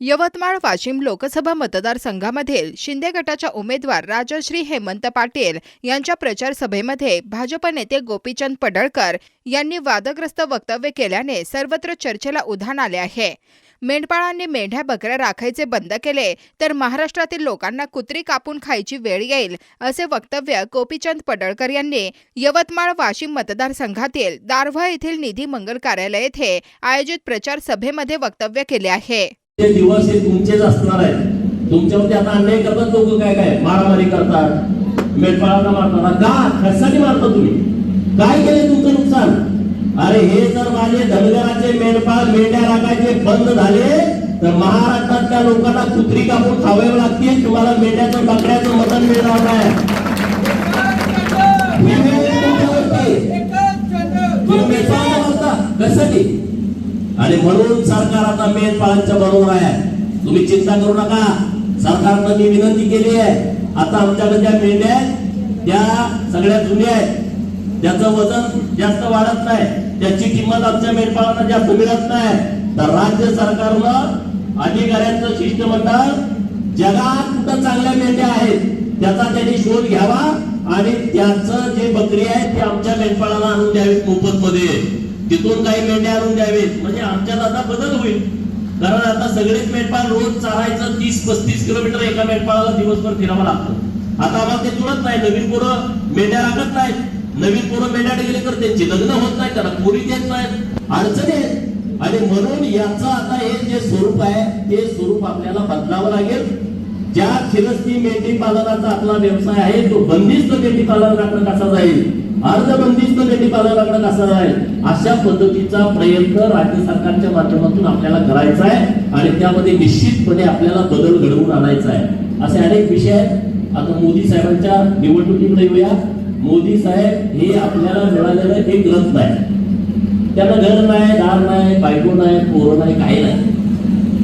यवतमाळ वाशिम लोकसभा मतदारसंघामधील शिंदे गटाच्या उमेदवार राजश्री हेमंत पाटील यांच्या प्रचार सभेमध्ये भाजप नेते गोपीचंद पडळकर यांनी वादग्रस्त वक्तव्य केल्याने सर्वत्र चर्चेला उधाण आले आहे. मेंढपाळांनी मेंढ्या बकऱ्या राखायचे बंद केले तर महाराष्ट्रातील लोकांना कुत्री कापून खायची वेळ येईल असे वक्तव्य गोपीचंद पडळकर यांनी यवतमाळ वाशिम मतदारसंघातील दारव्हा येथील निधी मंगल कार्यालय येथे आयोजित प्रचार सभेमध्ये वक्तव्य केले आहे. ते दिवस हे तुमचेच असणार आहेत. तुमच्यावरती आता अन्याय करतात लोक काय काय? मारामारी करतात मेटपाळांना मारतात. का? कशासाठी मारता तुम्ही? काय केले तुमचं नुकसान? अरे हे जर माझे धनगराचे मेंढपाळ मेंढ्या राखायचे बंद झाले तर महाराष्ट्रातल्या लोकांना कुत्री कापून खावे लागतील. तुम्हाला मेंढ्याचं बकऱ्याचं मटण मिळणार नाही. आणि म्हणून सरकार आता मेंढपाळांच्या बरोबर आहे. तुम्ही चिंता करू नका. सरकारनं मी विनंती केली आहे. आता आमच्याकडे ज्या मेंढ्या आहेत त्या सगळ्या जुन्या आहेत. त्याचं वजन जास्त वाढत नाही त्याची किंमत आमच्या मेंढपाळांना जास्त मिळत नाही. तर राज्य सरकारनं अधिकाऱ्यांचं शिष्टमंडळ जगात कुठं चांगल्या मेंढ्या आहेत त्याचा त्यांनी शोध घ्यावा आणि त्याचं जे बकरी आहे ते आमच्या मेंढपाळाला आणून द्यावी मोफत मध्ये तिथून काही मेंढ्या आणून द्यावेत. म्हणजे आमच्यात आता बदल होईल. कारण आता सगळेच मेंढपाळ रोज चालायचं तीस पस्तीस किलोमीटर एका मेंढपाळाला दिवसभर फिरावं लागतं. आता आम्हाला ते जुळत नाही. नवीन पोरं मेंढ्या राखत नाहीत. नवीन पोरं मेंढ्या गेले तर त्यांची लग्न होत नाही त्याला पोरी देत नाहीत. अडचणी आहेत. आणि म्हणून याचं आता हे जे स्वरूप आहे ते स्वरूप आपल्याला बदलावं लागेल. ज्या खिरस्ती मेंढी पालनाचा आपला व्यवसाय आहे तो बंदिस्त मेंढी पालनाकडे कसा जाईल? अर्ध बंदिस्त मेंढी लागणार कसा आहे? अशा पद्धतीचा प्रयत्न राज्य सरकारच्या माध्यमातून आपल्याला करायचा आहे आणि त्यामध्ये निश्चितपणे आपल्याला बदल घडवून आणायचा आहे. असे अनेक विषय आहेत. आता मोदी साहेबांच्या निवडणुकीकडे येऊया. मोदी साहेब हे आपल्याला मिळालेलं एक ग्रंथ आहे त्यांना घर नाही दार नाही बायको नाही पोरं नाही काही नाही.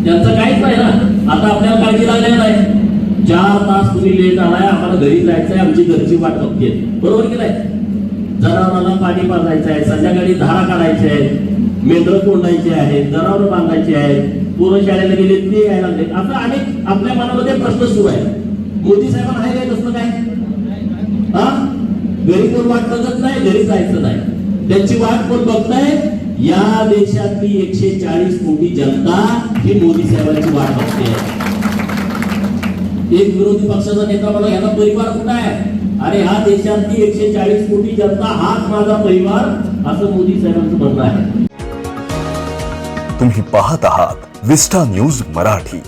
त्यांचं काहीच नाही ना. आता आपल्याला काळजी लागल्या नाही चार तास तुम्ही लेट आलाय आम्हाला घरी जायचंय आमची घरची वाट बघते बरोबर की नाही? जनावरांना पाणी पाजायचं आहे संध्याकाळी धारा काढायचे आहेत मेंढर कोंडायचे आहेत जनावर बांधायचे आहेत पूर्ण शाळेला गेले ते यायला लागले. असं अनेक आपल्या मनामध्ये प्रश्न सुरू आहे मोदी साहेबांना आहे काय कसलं काय? हा? घरी कोण वाट बघत नाही घरी जायचं नाही. त्यांची वाट कोण बघताय या देशातली एकशे चाळीस कोटी जनता ही मोदी साहेबांची वाट बघते. एक विरोधी पक्षाचा नेता मला याचा परिवार कुठं आहे? आणि हा देशातली एकशे चाळीस कोटी जनता हाच माझा परिवार असं मोदी साहेबांचं म्हणणं आहे. तुम्ही पाहत आहात विस्टा न्यूज मराठी.